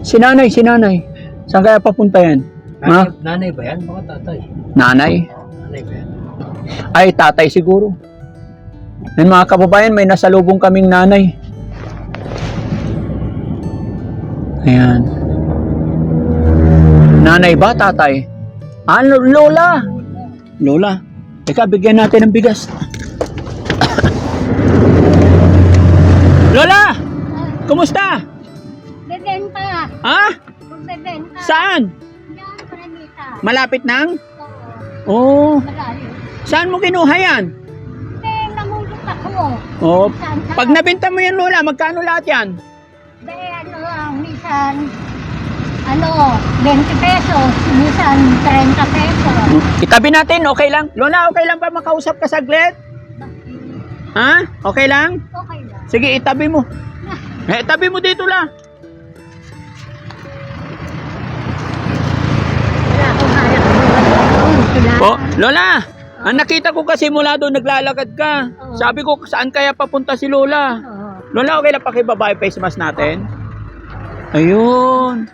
Si nanay, si nanay. Saan kaya papunta yan? nanay, nanay ba yan? Baka tatay. Nanay? Nanay ba yan? Ay, tatay siguro. Yan mga kababayan, may nasalubong kaming nanay. Ayan. Nanay ba, tatay? Ano, lola? Lola. Teka, bigyan natin ng bigas. lola! Kumusta? Bebenta. Ha? Bebenta. Saan? Yan, Pranita. Malapit nang? Oo. Oh. Malayo. Saan mo kinuha yan? Eh, namulot ako. Oh, Saan saan? pag nabenta mo yan, Lola, magkano lahat yan? Eh, ano lang, minsan, ano, 20 pesos, minsan 30 pesos. Itabi natin, okay lang? Lola, okay lang ba makausap ka saglit? Ha? Okay lang? Okay lang. Sige, itabi mo. Eh, itabi mo dito la. Oh, Lola, ang nakita ko kasi mula doon naglalakad ka. Sabi ko, saan kaya papunta si Lola? Lola, okay lang pakibaba yung face mask natin? Ayun.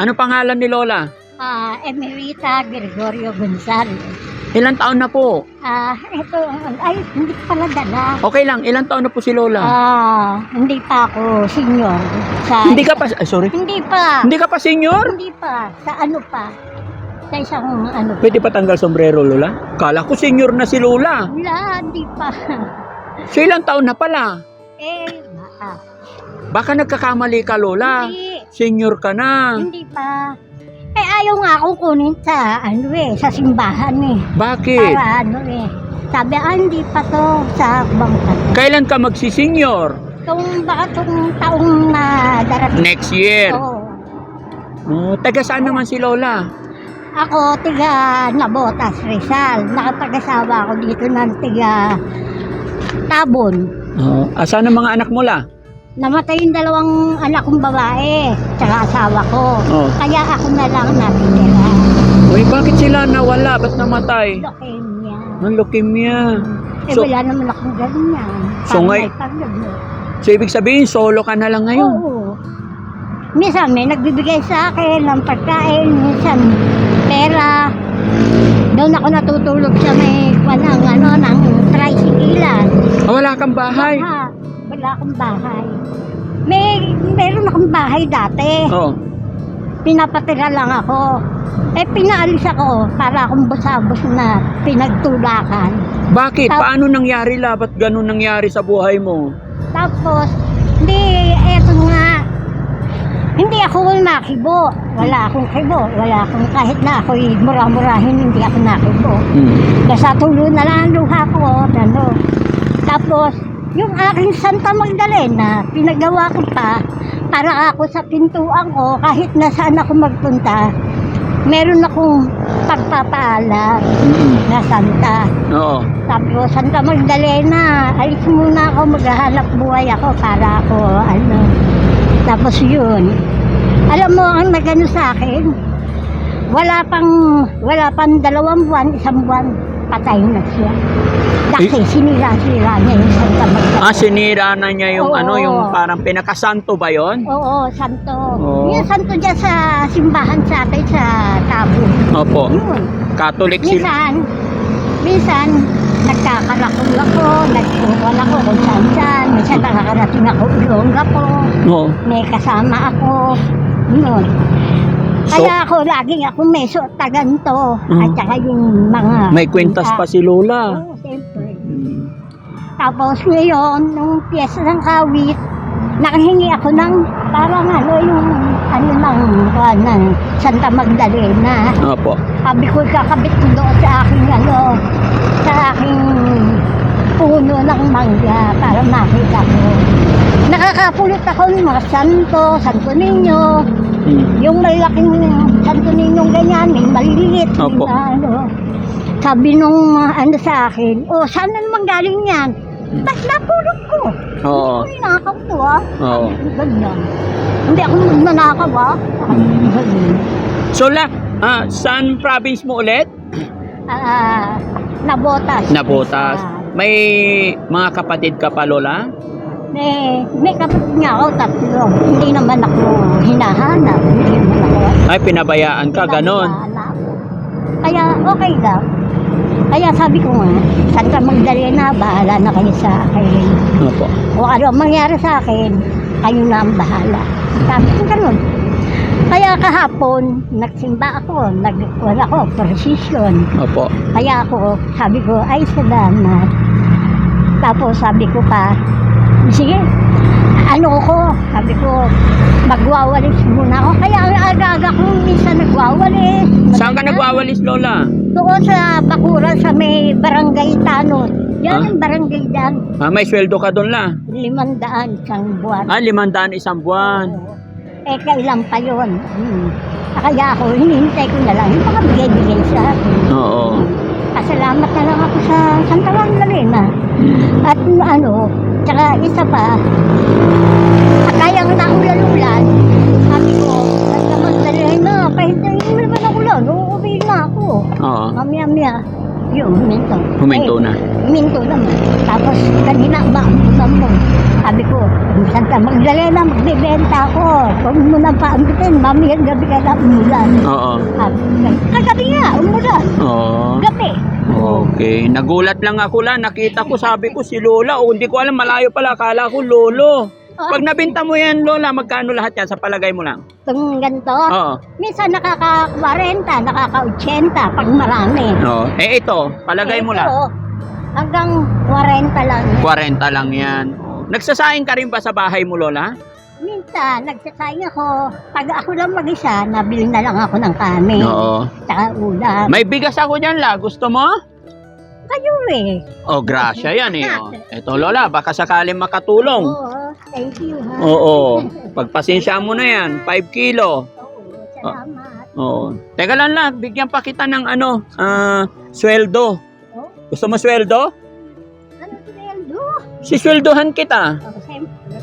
Ano pangalan ni Lola? Ah, Emerita Gregorio Gonzalez. Ilang taon na po? Ah, ito, ay, hindi pala dala. Okay lang, ilang taon na po si Lola? Ah, hindi pa ako senior. Sa, Hindi ka pa, ay, sorry. Hindi pa. Hindi ka pa senior? Hindi pa. Sa ano pa? Sa isang ano? Pwede pa tanggal sombrero, Lola? Kala ko senior na si Lola. Wala, hindi pa. So ilang taon na pala? Eh, baka. Baka nagkakamali ka, Lola. Hindi, Senior ka na. hindi pa. Eh, ayaw nga akong kunin sa, ano eh, sa simbahan eh. Bakit? Para ano eh. Sabi, ah, hindi pa to sa bangka. Kailan ka magsisenior? Kung baka itong taong na darating. Next year. Oo. Oh, taga saan naman si Lola? Ako, tiga Nabotas, Rizal. Nakapag-asawa ako dito ng tiga Tabon. Oh, asan ang mga anak mo la? Namatay yung dalawang anak kong babae, tsaka asawa ko. Oh. Kaya ako na lang natitira. Uy, bakit sila nawala? Ba't namatay? Leukemia. Ang leukemia. Eh, So- wala naman akong ganyan. So, Parang ngay- may paggamot. So, ibig sabihin, solo ka na lang ngayon. Oo. Minsan may nagbibigay sa akin ng pagkain, minsan pera. Doon ako natutulog sa may kwanang ano, ng tricyclean. Ah, wala kang bahay. Wala, wala akong bahay. May, meron akong bahay dati. Oh. pinapatira lang ako. Eh, pinaalis ako para akong busabos na pinagtulakan. Bakit? Tap- Paano nangyari la? Ba't ganun nangyari sa buhay mo? Tapos, hindi, hindi ako nakibo. Wala akong kibo. Wala akong, kahit na ako'y mura-murahin, hindi ako nakibo. Hmm. Nasa tulo na lang ang luha ko, ano. Tapos, yung aking Santa Magdalena, pinagawa ko pa, para ako sa pintuan ko, kahit nasaan ako magpunta, meron akong pagpapaalam Mm-mm. na Santa. Oo. Sabi ko, Santa Magdalena, alis muna ako, maghahanap buhay ako para ako, ano. Tapos yun. Alam mo, ang nagano sa akin, wala pang, wala pang dalawang buwan, isang buwan, patay na siya. Kasi sinira-sira niya yung Santa Magdalena. Ah, sinira na niya yung Oo. ano, yung parang pinakasanto ba yon? Oo, santo. Oo. Yung santo dyan sa simbahan sa atin sa Tabo. Opo. Yun. Catholic sila. Minsan, minsan, nagkakarakol ako, nagkukuhan ako kung saan saan. Minsan nakakarating ako Ilongga po, Oo. may kasama ako. Yun. So- Kaya ako, laging ako may suot na ganito. Mm. At saka yung mga... May kwintas pa si Lola. Oo, siyempre. Hmm. Tapos ngayon, nung piyesa ng kawit, nakahingi ako ng parang ano yung ano ng, ng Santa Magdalena. Opo. Sabi ko, kakabit ko doon sa aking ano, sa aking puno ng mangga para makita ko. Nakakapulot ako ng mga santo, santo ninyo, Hmm. yung malaking santo ninyong ganyan, may maliliit, Opo. na ano. Sabi nung ano sa akin, oh, saan na naman galing yan? Tapos napulot ko. Oo. Hindi ko ninakaw to ah. Oo. Ganyan. Hindi ako nanakaw ah. Hmm. Ganyan. So, la, ah, saan province mo ulit? Ah, nabotas. Nabotas. Ah, May mga kapatid ka pa, Lola? May, may kapatid nga ako, tatlo. Hindi naman ako hinahanap. Hindi naman ako. Ay, pinabayaan ka, ganon. Hinahanap ako. Kaya okay lang. Kaya sabi ko nga, Santa Magdalena, bahala na kayo sa akin. Opo. O ano ang mangyari sa akin, kayo na ang bahala. Sabi ko ganun. Kaya kahapon, nagsimba ako, nagkuhan ako, precision. Opo. Kaya ako, sabi ko, ay salamat. Tapos sabi ko pa, sige, ano ko, sabi ko, magwawalis muna ako. Kaya ang aga-aga ko minsan nagwawalis. Saan ka nagwawalis, Lola? Doon sa Bakura, sa may barangay Tanot. Yan Ah? ang barangay dyan. Ah, may sweldo ka doon la. Limandaan isang buwan. Ah, limandaan isang buwan. Eh, kailan pa yun? Hmm. Kaya ako, hinihintay ko na lang. Yung mga bigay-bigay sa akin. Oo. Pasalamat na lang ako sa Santa Magdalena. At ano, tsaka isa pa, kayang naulan-ulan, sabi ko, Santa Magdalena, kahit na hindi naman ako ulan, uuwi na ako. Oo. Mamaya-maya, yun, huminto. Huminto Eh, na. Huminto naman. Tapos, kanina ba, ang mo. Sabi ko, Santa Magdalena, magbibenta ako. Huwag mo na paambitin, mamaya gabi ka na umulan. Oo. Sabi ko, kagabi nga, umulan. Oo. Gabi. Okay. Nagulat lang ako la. Nakita ko, sabi ko si Lola. O, hindi ko alam, malayo pala. Akala ko Lolo. Pag nabinta mo yan, Lola, magkano lahat yan sa palagay mo lang? Itong ganito, Oo. minsan nakaka-40, nakaka-80 pag marami. Oo. Eh, ito, palagay mo lang. Ito, Hanggang 40 lang. 40 lang yan. Nagsasaing ka rin ba sa bahay mo, Lola? Minsan, nagsasayang ako. Pag ako lang mag-isa, nabili na lang ako ng kanin. Oo. Tsaka ulam. May bigas ako dyan, la. Gusto mo? Kayo eh. Oh, grasya yan eh. Oh. Ito, Lola, baka sakaling makatulong. Oo, thank you ha. Oo. Pagpasensya mo na yan, 5 kilo. Oo, salamat. Oo. Teka lang lang, bigyan pa kita ng ano, ah, sweldo. Oh, Gusto mo sweldo? ano sweldo? Sisweldohan kita. Oh, siyempre,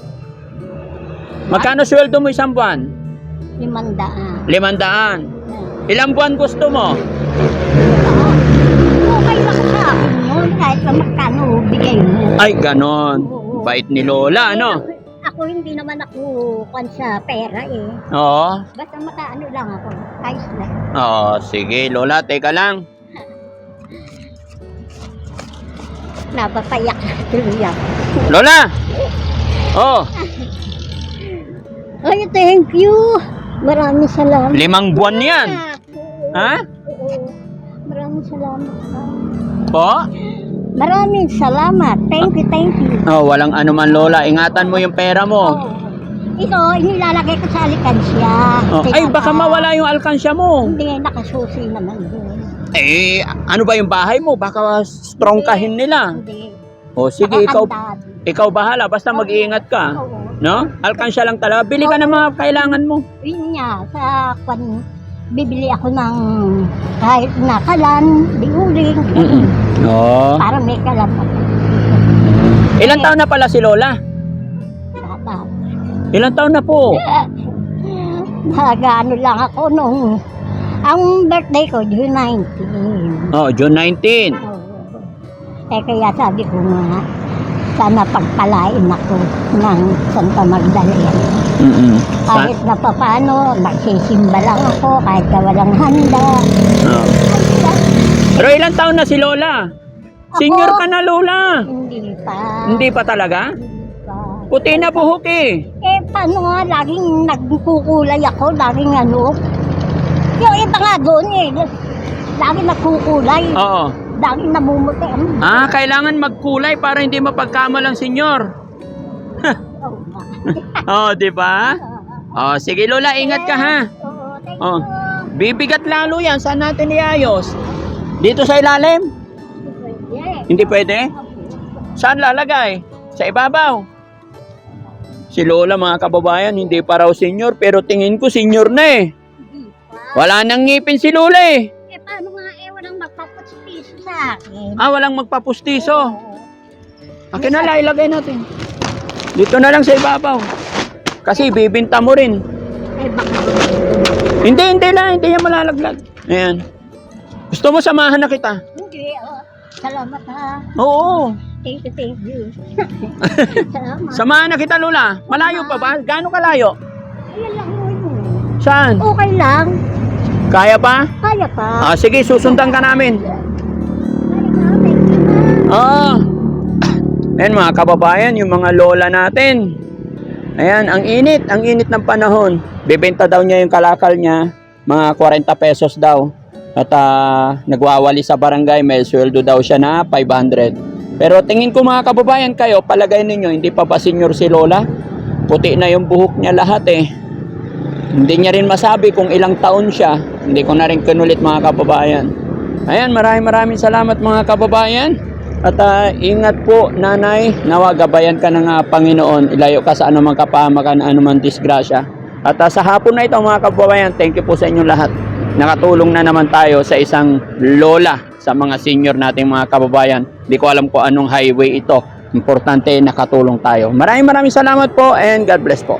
Magkano sweldo mo isang buwan? limandaan. Limandaan. Ilang buwan gusto mo? Okay lang sa akin yun, kahit na magkano bigay mo. Ay, ganon. Bait ni Lola, ano? Ako hindi naman ako kwan sa pera eh. Oo. Basta makaano lang ako. Ayos na. Oo, sige, Lola, teka lang. Napapayak na tuloy ako. Lola! Oh, Ay, thank you. Maraming salamat. limang buwan yan. Oo. Ha? Oo. Maraming salamat. Po? Maraming salamat. Thank you, thank you. Oh, walang ano man, Lola. Ingatan mo yung pera mo. Ito, inilalagay ko sa alikansya. Oh, ay, baka mawala yung alkansya mo. Hindi, nakasusi naman doon. Eh, ano ba yung bahay mo? Baka strongkahin nila. Hindi. O sige, ikaw, Nakakandad. ikaw bahala. Basta mag-iingat ka. Oo. No? Alkansya lang talaga. Bili ka ng mga kailangan mo. Yun nga, sa kwan, bibili ako ng kahit na kalan, biuling, Oo. para may kalan ako. Ilang taon na pala si Lola? Bata. Ilang taon na po? Nagano lang ako nung, ang birthday ko, June 19. Oh, June 19. Oo. Eh kaya sabi ko nga, sana pagpalain ako ng Santa Magdalena. Mm-mm. Kahit na papano, magsisimba lang ako, kahit na walang handa. Oh. Pero ilang taon na si Lola? Senior ka na, Lola. Hindi pa. Hindi pa talaga? Hindi pa. Puti na buhok eh. Eh, paano nga, laging nagkukulay ako, laging ano. Yung iba nga doon eh, laging nagkukulay, Oo. laging namumuti. Ah, kailangan magkulay para hindi mapagkamalang senyor. Oh, di ba? Oh, sige Lola, ingat ka ha. Oh. Bibigat lalo yan. Saan natin iayos? Dito sa ilalim? Hindi pwede? Saan lalagay? Sa ibabaw? Si Lola mga kababayan, hindi pa raw senior pero tingin ko senior na eh. Wala nang ngipin si Lola eh. Eh, paano nga eh, walang magpapuspiso sa akin. Ah, walang magpapustiso. Akin na lang, ilagay natin. Dito na lang sa ibabaw. Kasi bibinta mo rin. Eh, baka Hindi, hindi lang. Hindi yan malalaglag. Ayan. Gusto mo samahan na kita? hindi. Oh. Salamat ha. Oo. Thank you, thank you. Salamat. Samahan na kita, Lola. Malayo pa ba? Gaano kalayo? Ayan lang yun. Saan? Okay lang. Kaya pa? Kaya pa. Ah, sige, susundan ka namin. Kaya namin. Ah. Ayan mga kababayan, yung mga lola natin. Ayan, ang init, ang init ng panahon. Bebenta daw niya yung kalakal niya, mga 40 pesos daw. At ah, nagwawali sa barangay, may sweldo daw siya na 500. Pero tingin ko mga kababayan kayo, palagay ninyo, hindi pa ba senior si Lola? Puti na yung buhok niya lahat eh. Hindi niya rin masabi kung ilang taon siya. Hindi ko na rin kinulit mga kababayan. Ayan, maraming maraming salamat mga kababayan. At ah, ingat po, nanay. Nawa, gabayan ka ng ah, Panginoon. Ilayo ka sa anumang kapahamakan, anumang disgrasya. At ah, sa hapon na ito mga kababayan, thank you po sa inyong lahat. Nakatulong na naman tayo sa isang lola sa mga senior nating mga kababayan. Hindi ko alam kung anong highway ito. Importante, nakatulong tayo. Maraming maraming salamat po and God bless po.